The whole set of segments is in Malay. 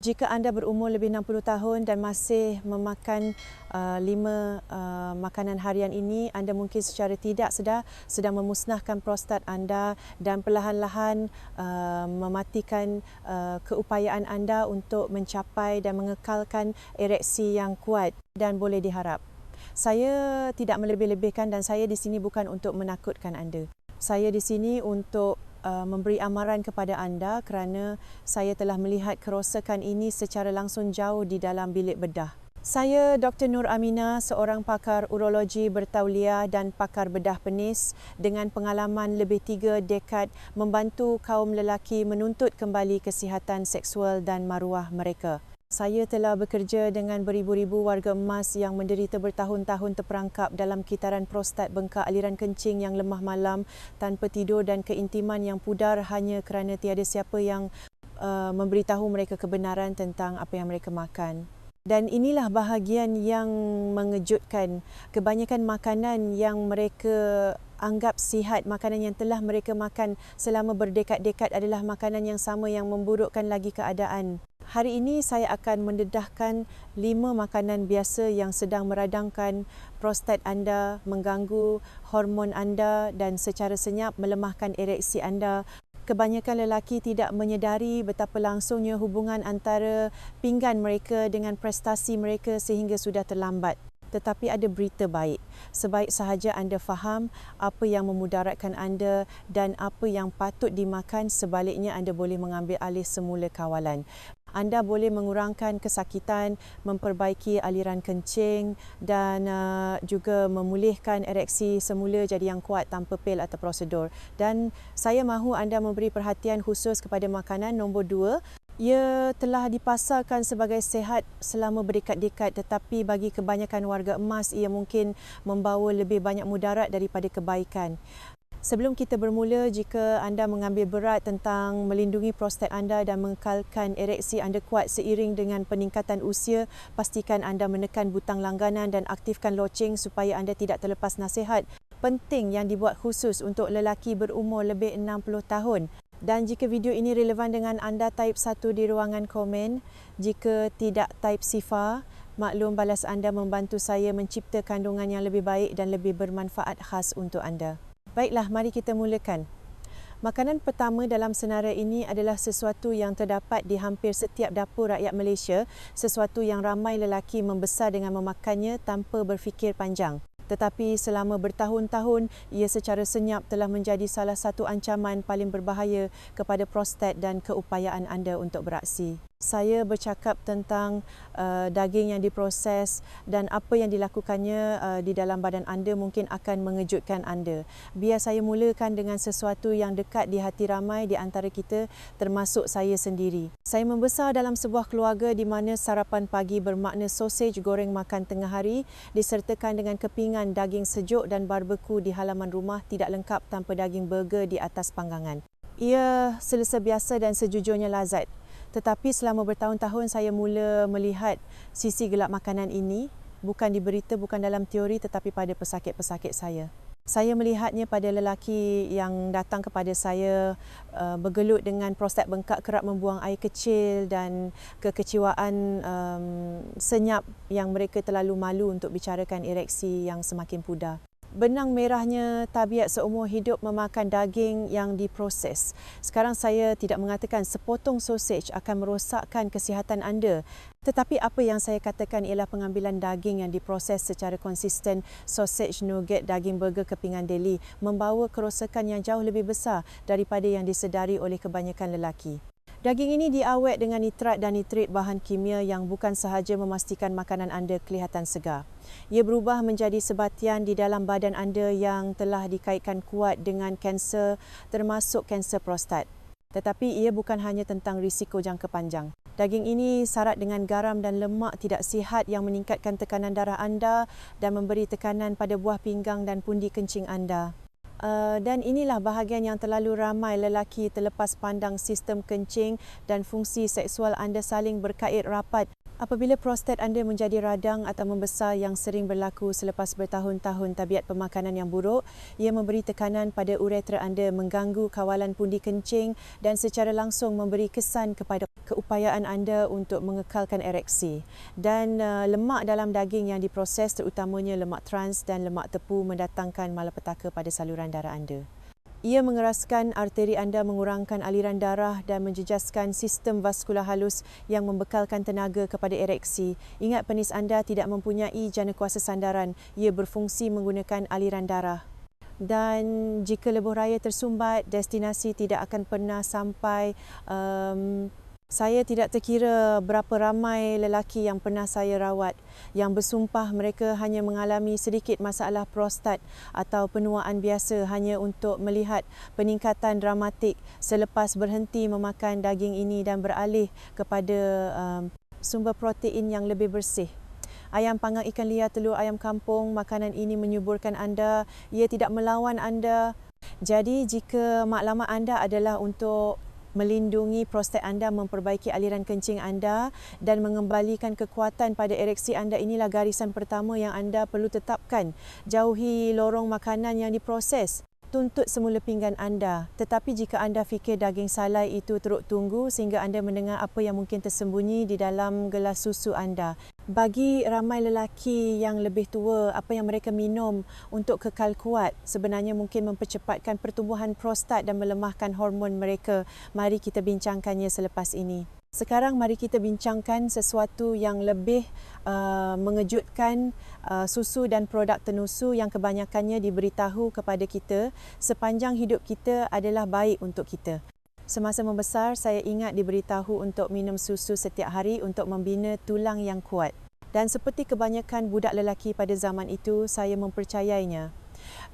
Jika anda berumur lebih 60 tahun dan masih memakan uh, lima uh, makanan harian ini, anda mungkin secara tidak sedar sedang memusnahkan prostat anda dan perlahan-lahan uh, mematikan uh, keupayaan anda untuk mencapai dan mengekalkan ereksi yang kuat dan boleh diharap. Saya tidak melebih-lebihkan dan saya di sini bukan untuk menakutkan anda. Saya di sini untuk uh, memberi amaran kepada anda kerana saya telah melihat kerosakan ini secara langsung jauh di dalam bilik bedah. Saya Dr. Nur Amina, seorang pakar urologi bertauliah dan pakar bedah penis dengan pengalaman lebih tiga dekad membantu kaum lelaki menuntut kembali kesihatan seksual dan maruah mereka. Saya telah bekerja dengan beribu-ribu warga emas yang menderita bertahun-tahun terperangkap dalam kitaran prostat bengkak aliran kencing yang lemah malam tanpa tidur dan keintiman yang pudar hanya kerana tiada siapa yang uh, memberitahu mereka kebenaran tentang apa yang mereka makan. Dan inilah bahagian yang mengejutkan. Kebanyakan makanan yang mereka anggap sihat, makanan yang telah mereka makan selama berdekad-dekad adalah makanan yang sama yang memburukkan lagi keadaan. Hari ini saya akan mendedahkan lima makanan biasa yang sedang meradangkan prostat anda, mengganggu hormon anda dan secara senyap melemahkan ereksi anda. Kebanyakan lelaki tidak menyedari betapa langsungnya hubungan antara pinggan mereka dengan prestasi mereka sehingga sudah terlambat tetapi ada berita baik. Sebaik sahaja anda faham apa yang memudaratkan anda dan apa yang patut dimakan, sebaliknya anda boleh mengambil alih semula kawalan. Anda boleh mengurangkan kesakitan, memperbaiki aliran kencing dan uh, juga memulihkan ereksi semula jadi yang kuat tanpa pil atau prosedur. Dan saya mahu anda memberi perhatian khusus kepada makanan nombor dua ia telah dipasarkan sebagai sehat selama berdekad-dekad tetapi bagi kebanyakan warga emas ia mungkin membawa lebih banyak mudarat daripada kebaikan. Sebelum kita bermula, jika anda mengambil berat tentang melindungi prostat anda dan mengekalkan ereksi anda kuat seiring dengan peningkatan usia, pastikan anda menekan butang langganan dan aktifkan loceng supaya anda tidak terlepas nasihat penting yang dibuat khusus untuk lelaki berumur lebih 60 tahun. Dan jika video ini relevan dengan anda, type satu di ruangan komen. Jika tidak, type sifa. Maklum balas anda membantu saya mencipta kandungan yang lebih baik dan lebih bermanfaat khas untuk anda. Baiklah, mari kita mulakan. Makanan pertama dalam senarai ini adalah sesuatu yang terdapat di hampir setiap dapur rakyat Malaysia, sesuatu yang ramai lelaki membesar dengan memakannya tanpa berfikir panjang tetapi selama bertahun-tahun ia secara senyap telah menjadi salah satu ancaman paling berbahaya kepada prostat dan keupayaan anda untuk beraksi saya bercakap tentang uh, daging yang diproses dan apa yang dilakukannya uh, di dalam badan anda mungkin akan mengejutkan anda. Biar saya mulakan dengan sesuatu yang dekat di hati ramai di antara kita termasuk saya sendiri. Saya membesar dalam sebuah keluarga di mana sarapan pagi bermakna sausage goreng makan tengah hari disertakan dengan kepingan daging sejuk dan barbeku di halaman rumah tidak lengkap tanpa daging burger di atas panggangan. Ia selesa biasa dan sejujurnya lazat. Tetapi selama bertahun-tahun saya mula melihat sisi gelap makanan ini bukan di berita, bukan dalam teori tetapi pada pesakit-pesakit saya. Saya melihatnya pada lelaki yang datang kepada saya uh, bergelut dengan prostat bengkak kerap membuang air kecil dan kekecewaan um, senyap yang mereka terlalu malu untuk bicarakan ereksi yang semakin pudar benang merahnya tabiat seumur hidup memakan daging yang diproses. Sekarang saya tidak mengatakan sepotong sausage akan merosakkan kesihatan anda. Tetapi apa yang saya katakan ialah pengambilan daging yang diproses secara konsisten, sausage, nugget, daging burger, kepingan deli, membawa kerosakan yang jauh lebih besar daripada yang disedari oleh kebanyakan lelaki. Daging ini diawet dengan nitrat dan nitrit bahan kimia yang bukan sahaja memastikan makanan anda kelihatan segar. Ia berubah menjadi sebatian di dalam badan anda yang telah dikaitkan kuat dengan kanser termasuk kanser prostat. Tetapi ia bukan hanya tentang risiko jangka panjang. Daging ini syarat dengan garam dan lemak tidak sihat yang meningkatkan tekanan darah anda dan memberi tekanan pada buah pinggang dan pundi kencing anda. Uh, dan inilah bahagian yang terlalu ramai lelaki terlepas pandang sistem kencing dan fungsi seksual anda saling berkait rapat Apabila prostat anda menjadi radang atau membesar yang sering berlaku selepas bertahun-tahun tabiat pemakanan yang buruk, ia memberi tekanan pada uretra anda mengganggu kawalan pundi kencing dan secara langsung memberi kesan kepada keupayaan anda untuk mengekalkan ereksi. Dan uh, lemak dalam daging yang diproses terutamanya lemak trans dan lemak tepu mendatangkan malapetaka pada saluran darah anda. Ia mengeraskan arteri anda mengurangkan aliran darah dan menjejaskan sistem vaskular halus yang membekalkan tenaga kepada ereksi. Ingat penis anda tidak mempunyai jana kuasa sandaran. Ia berfungsi menggunakan aliran darah. Dan jika lebuh raya tersumbat, destinasi tidak akan pernah sampai um, saya tidak terkira berapa ramai lelaki yang pernah saya rawat yang bersumpah mereka hanya mengalami sedikit masalah prostat atau penuaan biasa hanya untuk melihat peningkatan dramatik selepas berhenti memakan daging ini dan beralih kepada um, sumber protein yang lebih bersih. Ayam panggang ikan liar telur ayam kampung, makanan ini menyuburkan anda, ia tidak melawan anda. Jadi jika maklumat anda adalah untuk melindungi prostat anda, memperbaiki aliran kencing anda dan mengembalikan kekuatan pada ereksi anda inilah garisan pertama yang anda perlu tetapkan. Jauhi lorong makanan yang diproses tuntut semula pinggan anda. Tetapi jika anda fikir daging salai itu teruk tunggu sehingga anda mendengar apa yang mungkin tersembunyi di dalam gelas susu anda. Bagi ramai lelaki yang lebih tua, apa yang mereka minum untuk kekal kuat sebenarnya mungkin mempercepatkan pertumbuhan prostat dan melemahkan hormon mereka. Mari kita bincangkannya selepas ini. Sekarang mari kita bincangkan sesuatu yang lebih uh, mengejutkan uh, susu dan produk tenusu yang kebanyakannya diberitahu kepada kita sepanjang hidup kita adalah baik untuk kita. Semasa membesar, saya ingat diberitahu untuk minum susu setiap hari untuk membina tulang yang kuat. Dan seperti kebanyakan budak lelaki pada zaman itu, saya mempercayainya.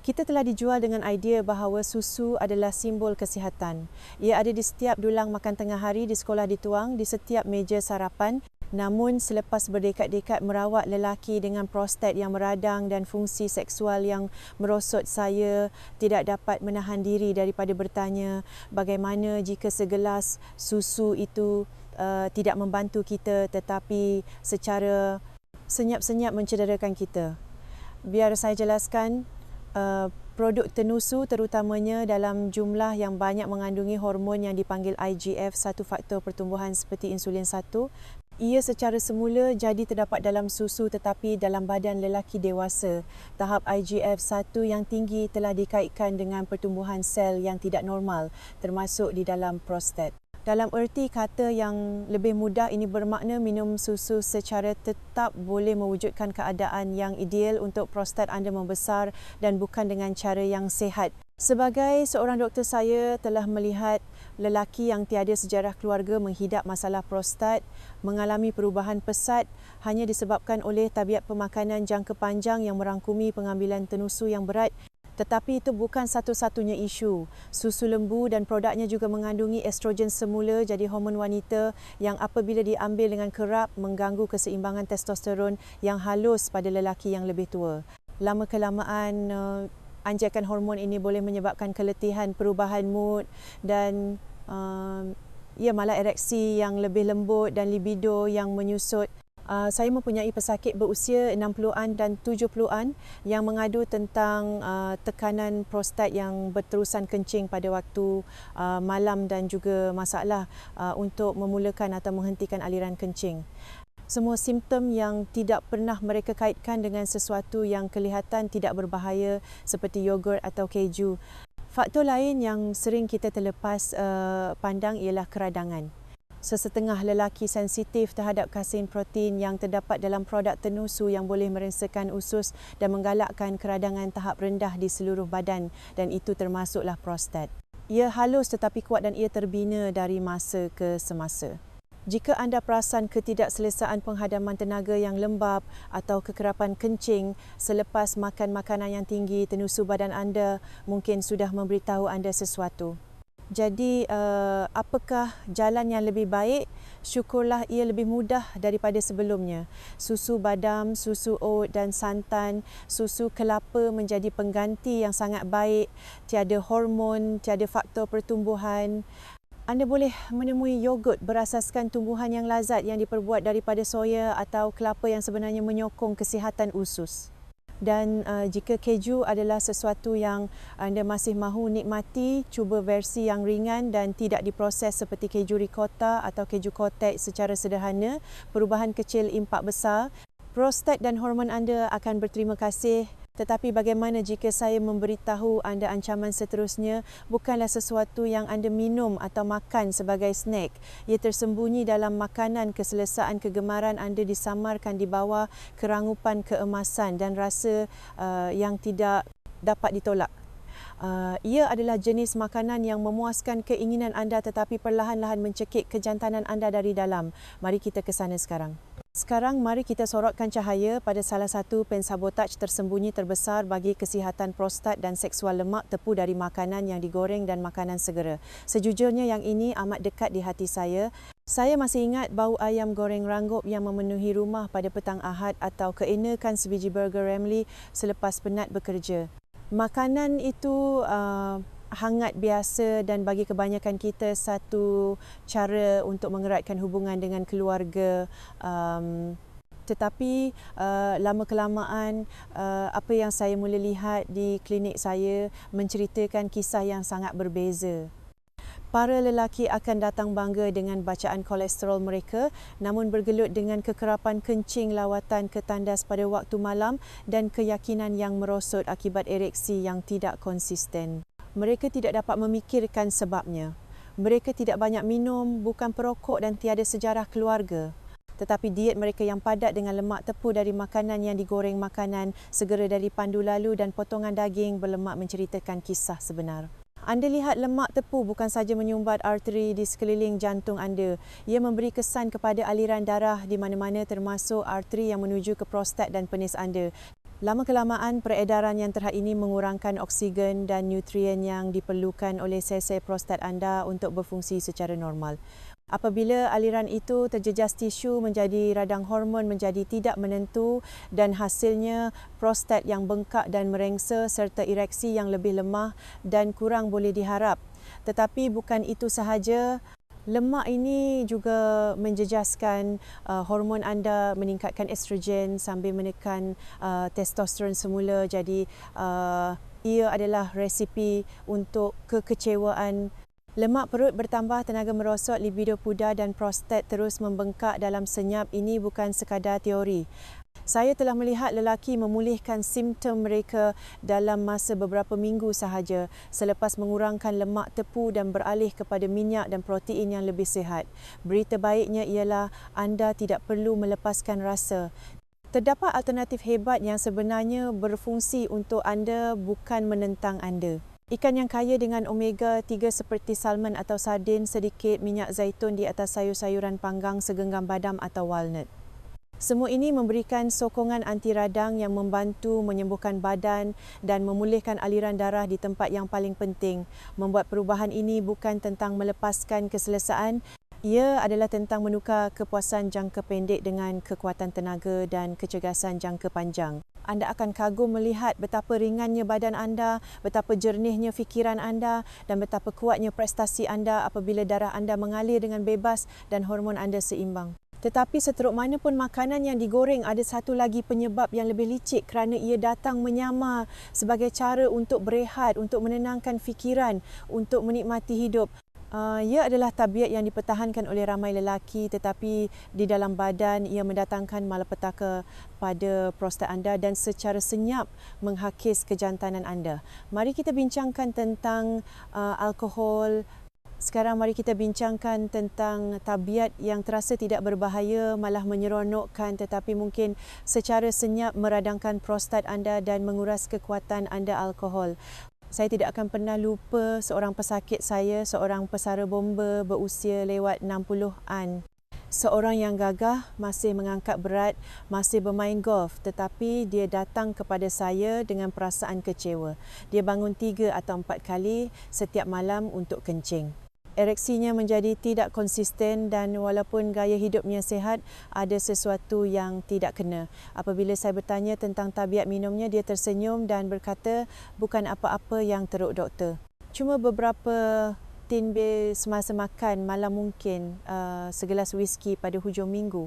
Kita telah dijual dengan idea bahawa susu adalah simbol kesihatan. Ia ada di setiap dulang makan tengah hari di sekolah dituang, di setiap meja sarapan. Namun selepas berdekat-dekat merawat lelaki dengan prostat yang meradang dan fungsi seksual yang merosot saya tidak dapat menahan diri daripada bertanya bagaimana jika segelas susu itu uh, tidak membantu kita tetapi secara senyap-senyap mencederakan kita. Biar saya jelaskan Uh, produk tenusu terutamanya dalam jumlah yang banyak mengandungi hormon yang dipanggil IGF, satu faktor pertumbuhan seperti insulin satu. Ia secara semula jadi terdapat dalam susu tetapi dalam badan lelaki dewasa. Tahap IGF-1 yang tinggi telah dikaitkan dengan pertumbuhan sel yang tidak normal termasuk di dalam prostat. Dalam erti kata yang lebih mudah ini bermakna minum susu secara tetap boleh mewujudkan keadaan yang ideal untuk prostat anda membesar dan bukan dengan cara yang sehat. Sebagai seorang doktor saya telah melihat lelaki yang tiada sejarah keluarga menghidap masalah prostat mengalami perubahan pesat hanya disebabkan oleh tabiat pemakanan jangka panjang yang merangkumi pengambilan tenusu yang berat tetapi itu bukan satu-satunya isu. Susu lembu dan produknya juga mengandungi estrogen semula jadi hormon wanita yang apabila diambil dengan kerap mengganggu keseimbangan testosteron yang halus pada lelaki yang lebih tua. Lama kelamaan uh, anjakan hormon ini boleh menyebabkan keletihan, perubahan mood dan uh, ya malah ereksi yang lebih lembut dan libido yang menyusut. Uh, saya mempunyai pesakit berusia 60-an dan 70-an yang mengadu tentang uh, tekanan prostat yang berterusan kencing pada waktu uh, malam dan juga masalah uh, untuk memulakan atau menghentikan aliran kencing. Semua simptom yang tidak pernah mereka kaitkan dengan sesuatu yang kelihatan tidak berbahaya seperti yogurt atau keju. Faktor lain yang sering kita terlepas uh, pandang ialah keradangan sesetengah lelaki sensitif terhadap kasein protein yang terdapat dalam produk tenusu yang boleh merengsakan usus dan menggalakkan keradangan tahap rendah di seluruh badan dan itu termasuklah prostat. Ia halus tetapi kuat dan ia terbina dari masa ke semasa. Jika anda perasan ketidakselesaan penghadaman tenaga yang lembab atau kekerapan kencing selepas makan makanan yang tinggi, tenusu badan anda mungkin sudah memberitahu anda sesuatu. Jadi uh, apakah jalan yang lebih baik? Syukurlah ia lebih mudah daripada sebelumnya. Susu badam, susu oat dan santan, susu kelapa menjadi pengganti yang sangat baik. Tiada hormon, tiada faktor pertumbuhan. anda boleh menemui yogurt berasaskan tumbuhan yang lazat yang diperbuat daripada soya atau kelapa yang sebenarnya menyokong kesihatan usus dan uh, jika keju adalah sesuatu yang anda masih mahu nikmati cuba versi yang ringan dan tidak diproses seperti keju ricotta atau keju kotek secara sederhana perubahan kecil impak besar. Prostat dan hormon anda akan berterima kasih tetapi bagaimana jika saya memberitahu anda ancaman seterusnya bukanlah sesuatu yang anda minum atau makan sebagai snack. Ia tersembunyi dalam makanan keselesaan kegemaran anda disamarkan di bawah kerangupan keemasan dan rasa uh, yang tidak dapat ditolak. Uh, ia adalah jenis makanan yang memuaskan keinginan anda tetapi perlahan-lahan mencekik kejantanan anda dari dalam. Mari kita ke sana sekarang. Sekarang mari kita sorotkan cahaya pada salah satu pensabotaj tersembunyi terbesar bagi kesihatan prostat dan seksual lemak tepu dari makanan yang digoreng dan makanan segera. Sejujurnya yang ini amat dekat di hati saya. Saya masih ingat bau ayam goreng ranggup yang memenuhi rumah pada petang Ahad atau keenakan sebiji burger Ramly selepas penat bekerja. Makanan itu uh, hangat biasa dan bagi kebanyakan kita satu cara untuk mengeratkan hubungan dengan keluarga um, tetapi uh, lama kelamaan uh, apa yang saya mula lihat di klinik saya menceritakan kisah yang sangat berbeza. Para lelaki akan datang bangga dengan bacaan kolesterol mereka namun bergelut dengan kekerapan kencing lawatan ke tandas pada waktu malam dan keyakinan yang merosot akibat ereksi yang tidak konsisten mereka tidak dapat memikirkan sebabnya. Mereka tidak banyak minum, bukan perokok dan tiada sejarah keluarga. Tetapi diet mereka yang padat dengan lemak tepu dari makanan yang digoreng makanan segera dari pandu lalu dan potongan daging berlemak menceritakan kisah sebenar. Anda lihat lemak tepu bukan saja menyumbat arteri di sekeliling jantung anda. Ia memberi kesan kepada aliran darah di mana-mana termasuk arteri yang menuju ke prostat dan penis anda. Lama kelamaan peredaran yang terhad ini mengurangkan oksigen dan nutrien yang diperlukan oleh sel-sel prostat anda untuk berfungsi secara normal. Apabila aliran itu terjejas tisu menjadi radang hormon menjadi tidak menentu dan hasilnya prostat yang bengkak dan merengsa serta ereksi yang lebih lemah dan kurang boleh diharap. Tetapi bukan itu sahaja, Lemak ini juga menjejaskan uh, hormon anda meningkatkan estrogen sambil menekan uh, testosteron semula jadi uh, ia adalah resipi untuk kekecewaan Lemak perut bertambah, tenaga merosot, libido pudar dan prostat terus membengkak dalam senyap ini bukan sekadar teori. Saya telah melihat lelaki memulihkan simptom mereka dalam masa beberapa minggu sahaja selepas mengurangkan lemak tepu dan beralih kepada minyak dan protein yang lebih sihat. Berita baiknya ialah anda tidak perlu melepaskan rasa. Terdapat alternatif hebat yang sebenarnya berfungsi untuk anda bukan menentang anda. Ikan yang kaya dengan omega 3 seperti salmon atau sardin, sedikit minyak zaitun di atas sayur-sayuran panggang, segenggam badam atau walnut. Semua ini memberikan sokongan anti radang yang membantu menyembuhkan badan dan memulihkan aliran darah di tempat yang paling penting. Membuat perubahan ini bukan tentang melepaskan keselesaan, ia adalah tentang menukar kepuasan jangka pendek dengan kekuatan tenaga dan kecergasan jangka panjang. Anda akan kagum melihat betapa ringannya badan anda, betapa jernihnya fikiran anda dan betapa kuatnya prestasi anda apabila darah anda mengalir dengan bebas dan hormon anda seimbang. Tetapi seteruk mana pun makanan yang digoreng ada satu lagi penyebab yang lebih licik kerana ia datang menyamar sebagai cara untuk berehat, untuk menenangkan fikiran, untuk menikmati hidup. Uh, ia adalah tabiat yang dipertahankan oleh ramai lelaki tetapi di dalam badan ia mendatangkan malapetaka pada prostat anda dan secara senyap menghakis kejantanan anda. Mari kita bincangkan tentang uh, alkohol, sekarang mari kita bincangkan tentang tabiat yang terasa tidak berbahaya malah menyeronokkan tetapi mungkin secara senyap meradangkan prostat anda dan menguras kekuatan anda alkohol. Saya tidak akan pernah lupa seorang pesakit saya, seorang pesara bomba berusia lewat 60-an. Seorang yang gagah, masih mengangkat berat, masih bermain golf tetapi dia datang kepada saya dengan perasaan kecewa. Dia bangun tiga atau empat kali setiap malam untuk kencing ereksinya menjadi tidak konsisten dan walaupun gaya hidupnya sehat ada sesuatu yang tidak kena. Apabila saya bertanya tentang tabiat minumnya dia tersenyum dan berkata bukan apa-apa yang teruk doktor. Cuma beberapa rutin B semasa makan malam mungkin uh, segelas whisky pada hujung minggu.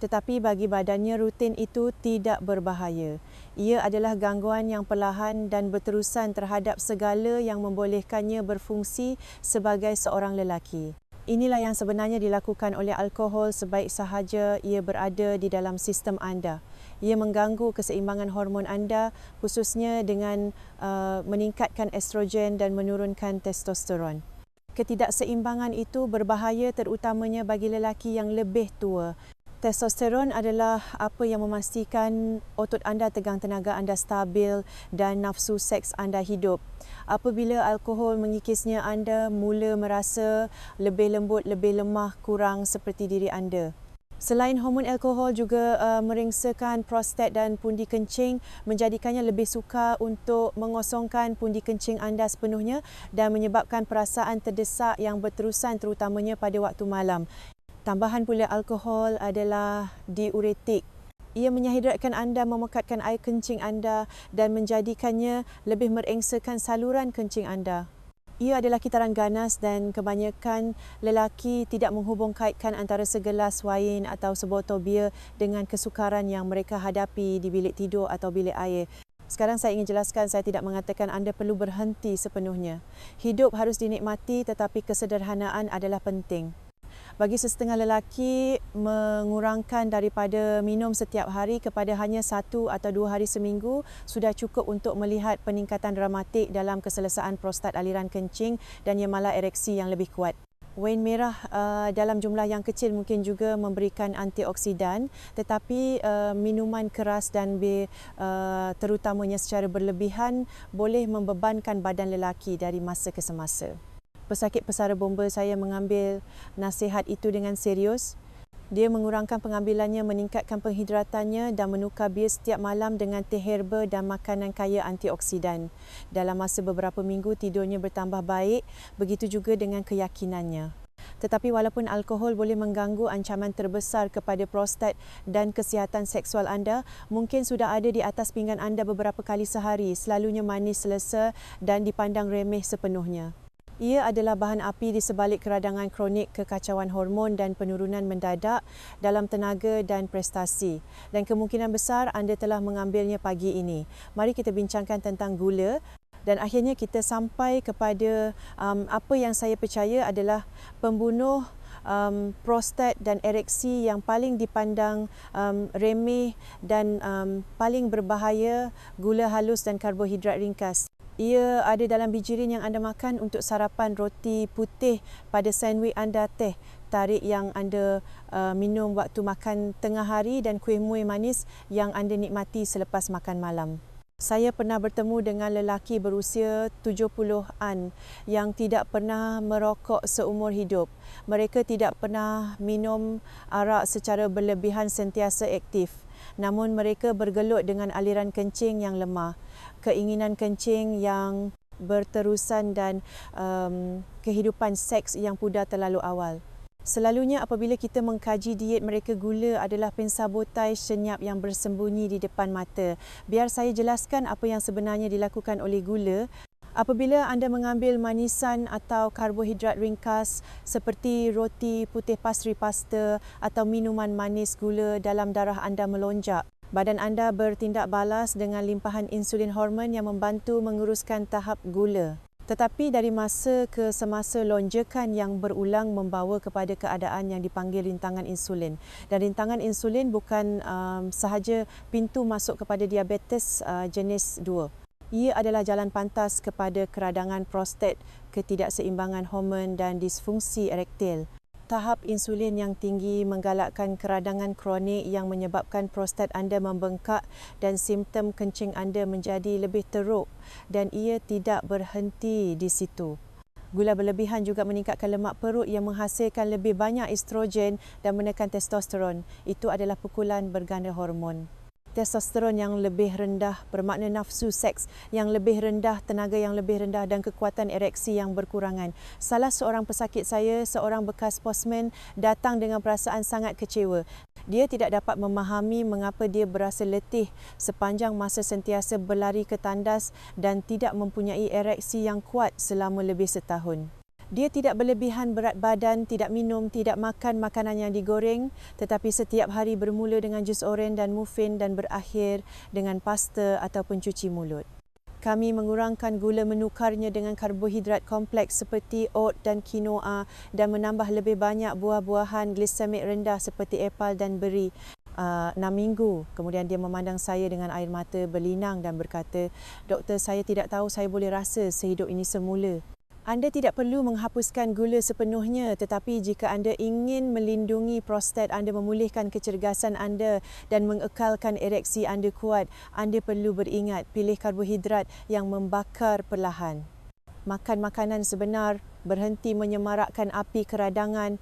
Tetapi bagi badannya rutin itu tidak berbahaya. Ia adalah gangguan yang perlahan dan berterusan terhadap segala yang membolehkannya berfungsi sebagai seorang lelaki. Inilah yang sebenarnya dilakukan oleh alkohol sebaik sahaja ia berada di dalam sistem anda. Ia mengganggu keseimbangan hormon anda khususnya dengan uh, meningkatkan estrogen dan menurunkan testosteron. Ketidakseimbangan itu berbahaya terutamanya bagi lelaki yang lebih tua. Testosteron adalah apa yang memastikan otot anda tegang tenaga anda stabil dan nafsu seks anda hidup apabila alkohol mengikisnya anda mula merasa lebih lembut, lebih lemah, kurang seperti diri anda. Selain hormon alkohol juga uh, meringsakan prostat dan pundi kencing menjadikannya lebih sukar untuk mengosongkan pundi kencing anda sepenuhnya dan menyebabkan perasaan terdesak yang berterusan terutamanya pada waktu malam. Tambahan pula alkohol adalah diuretik ia menyahidratkan anda memekatkan air kencing anda dan menjadikannya lebih merengsakan saluran kencing anda. Ia adalah kitaran ganas dan kebanyakan lelaki tidak menghubung kaitkan antara segelas wain atau sebotol bia dengan kesukaran yang mereka hadapi di bilik tidur atau bilik air. Sekarang saya ingin jelaskan saya tidak mengatakan anda perlu berhenti sepenuhnya. Hidup harus dinikmati tetapi kesederhanaan adalah penting bagi sesetengah lelaki mengurangkan daripada minum setiap hari kepada hanya satu atau dua hari seminggu sudah cukup untuk melihat peningkatan dramatik dalam keselesaan prostat aliran kencing dan yang malah ereksi yang lebih kuat. Wain merah uh, dalam jumlah yang kecil mungkin juga memberikan antioksidan tetapi uh, minuman keras dan B uh, terutamanya secara berlebihan boleh membebankan badan lelaki dari masa ke semasa pesakit pesara bomba saya mengambil nasihat itu dengan serius. Dia mengurangkan pengambilannya, meningkatkan penghidratannya dan menukar bir setiap malam dengan teh herba dan makanan kaya antioksidan. Dalam masa beberapa minggu tidurnya bertambah baik, begitu juga dengan keyakinannya. Tetapi walaupun alkohol boleh mengganggu ancaman terbesar kepada prostat dan kesihatan seksual anda, mungkin sudah ada di atas pinggan anda beberapa kali sehari, selalunya manis selesa dan dipandang remeh sepenuhnya. Ia adalah bahan api di sebalik keradangan kronik kekacauan hormon dan penurunan mendadak dalam tenaga dan prestasi. Dan kemungkinan besar anda telah mengambilnya pagi ini. Mari kita bincangkan tentang gula dan akhirnya kita sampai kepada um, apa yang saya percaya adalah pembunuh um, prostat dan ereksi yang paling dipandang um, remeh dan um, paling berbahaya gula halus dan karbohidrat ringkas. Ia ada dalam bijirin yang anda makan untuk sarapan roti putih pada sandwich anda teh tarik yang anda uh, minum waktu makan tengah hari dan kuih muih manis yang anda nikmati selepas makan malam. Saya pernah bertemu dengan lelaki berusia 70-an yang tidak pernah merokok seumur hidup. Mereka tidak pernah minum arak secara berlebihan sentiasa aktif. Namun mereka bergelut dengan aliran kencing yang lemah keinginan kencing yang berterusan dan um, kehidupan seks yang pudar terlalu awal. Selalunya apabila kita mengkaji diet mereka gula adalah pensabotai senyap yang bersembunyi di depan mata. Biar saya jelaskan apa yang sebenarnya dilakukan oleh gula. Apabila anda mengambil manisan atau karbohidrat ringkas seperti roti putih pastry pasta atau minuman manis gula dalam darah anda melonjak, badan anda bertindak balas dengan limpahan insulin hormon yang membantu menguruskan tahap gula. Tetapi dari masa ke semasa lonjakan yang berulang membawa kepada keadaan yang dipanggil rintangan insulin. Dan rintangan insulin bukan um, sahaja pintu masuk kepada diabetes uh, jenis 2. Ia adalah jalan pantas kepada keradangan prostat, ketidakseimbangan hormon dan disfungsi erektil tahap insulin yang tinggi menggalakkan keradangan kronik yang menyebabkan prostat anda membengkak dan simptom kencing anda menjadi lebih teruk dan ia tidak berhenti di situ. Gula berlebihan juga meningkatkan lemak perut yang menghasilkan lebih banyak estrogen dan menekan testosteron. Itu adalah pukulan berganda hormon testosteron yang lebih rendah bermakna nafsu seks yang lebih rendah, tenaga yang lebih rendah dan kekuatan ereksi yang berkurangan. Salah seorang pesakit saya, seorang bekas postman, datang dengan perasaan sangat kecewa. Dia tidak dapat memahami mengapa dia berasa letih sepanjang masa sentiasa berlari ke tandas dan tidak mempunyai ereksi yang kuat selama lebih setahun. Dia tidak berlebihan berat badan, tidak minum, tidak makan makanan yang digoreng tetapi setiap hari bermula dengan jus oren dan muffin dan berakhir dengan pasta ataupun cuci mulut. Kami mengurangkan gula menukarnya dengan karbohidrat kompleks seperti oat dan quinoa dan menambah lebih banyak buah-buahan glisemik rendah seperti apel dan beri. Uh, 6 minggu kemudian dia memandang saya dengan air mata berlinang dan berkata doktor saya tidak tahu saya boleh rasa sehidup ini semula anda tidak perlu menghapuskan gula sepenuhnya tetapi jika anda ingin melindungi prostat anda memulihkan kecergasan anda dan mengekalkan ereksi anda kuat, anda perlu beringat pilih karbohidrat yang membakar perlahan. Makan makanan sebenar, berhenti menyemarakkan api keradangan,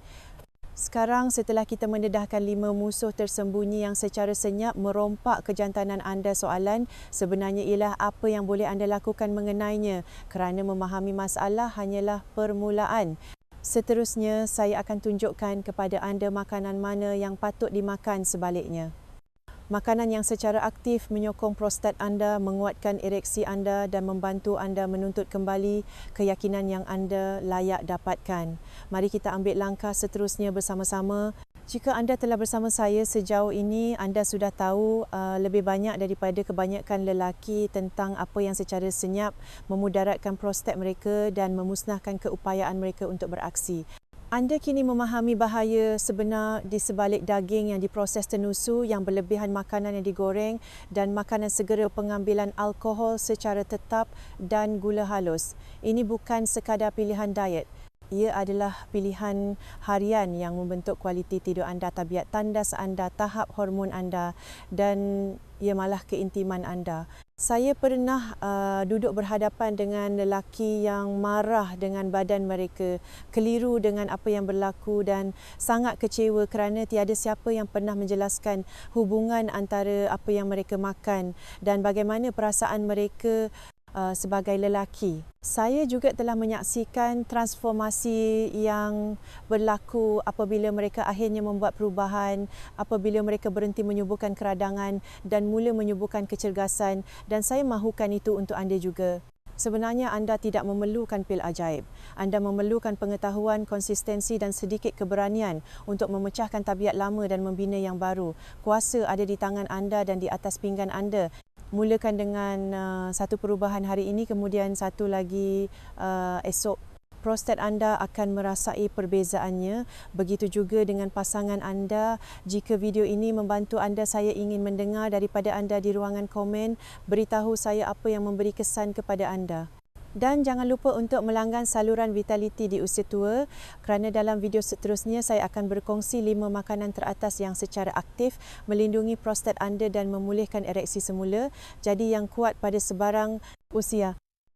sekarang setelah kita mendedahkan lima musuh tersembunyi yang secara senyap merompak kejantanan anda soalan sebenarnya ialah apa yang boleh anda lakukan mengenainya kerana memahami masalah hanyalah permulaan. Seterusnya saya akan tunjukkan kepada anda makanan mana yang patut dimakan sebaliknya. Makanan yang secara aktif menyokong prostat anda, menguatkan ereksi anda dan membantu anda menuntut kembali keyakinan yang anda layak dapatkan. Mari kita ambil langkah seterusnya bersama-sama. Jika anda telah bersama saya sejauh ini, anda sudah tahu uh, lebih banyak daripada kebanyakan lelaki tentang apa yang secara senyap memudaratkan prostat mereka dan memusnahkan keupayaan mereka untuk beraksi. Anda kini memahami bahaya sebenar di sebalik daging yang diproses tenusu yang berlebihan makanan yang digoreng dan makanan segera pengambilan alkohol secara tetap dan gula halus. Ini bukan sekadar pilihan diet. Ia adalah pilihan harian yang membentuk kualiti tidur anda, tabiat tandas anda, tahap hormon anda dan ia malah keintiman anda. Saya pernah uh, duduk berhadapan dengan lelaki yang marah dengan badan mereka, keliru dengan apa yang berlaku dan sangat kecewa kerana tiada siapa yang pernah menjelaskan hubungan antara apa yang mereka makan dan bagaimana perasaan mereka uh, sebagai lelaki. Saya juga telah menyaksikan transformasi yang berlaku apabila mereka akhirnya membuat perubahan, apabila mereka berhenti menyuburkan keradangan dan mula menyuburkan kecergasan dan saya mahukan itu untuk anda juga. Sebenarnya anda tidak memerlukan pil ajaib. Anda memerlukan pengetahuan, konsistensi dan sedikit keberanian untuk memecahkan tabiat lama dan membina yang baru. Kuasa ada di tangan anda dan di atas pinggan anda mulakan dengan uh, satu perubahan hari ini kemudian satu lagi uh, esok prostat anda akan merasai perbezaannya. Begitu juga dengan pasangan anda. Jika video ini membantu anda saya ingin mendengar daripada anda di ruangan komen. Beritahu saya apa yang memberi kesan kepada anda dan jangan lupa untuk melanggan saluran vitality di usia tua kerana dalam video seterusnya saya akan berkongsi lima makanan teratas yang secara aktif melindungi prostat anda dan memulihkan ereksi semula jadi yang kuat pada sebarang usia.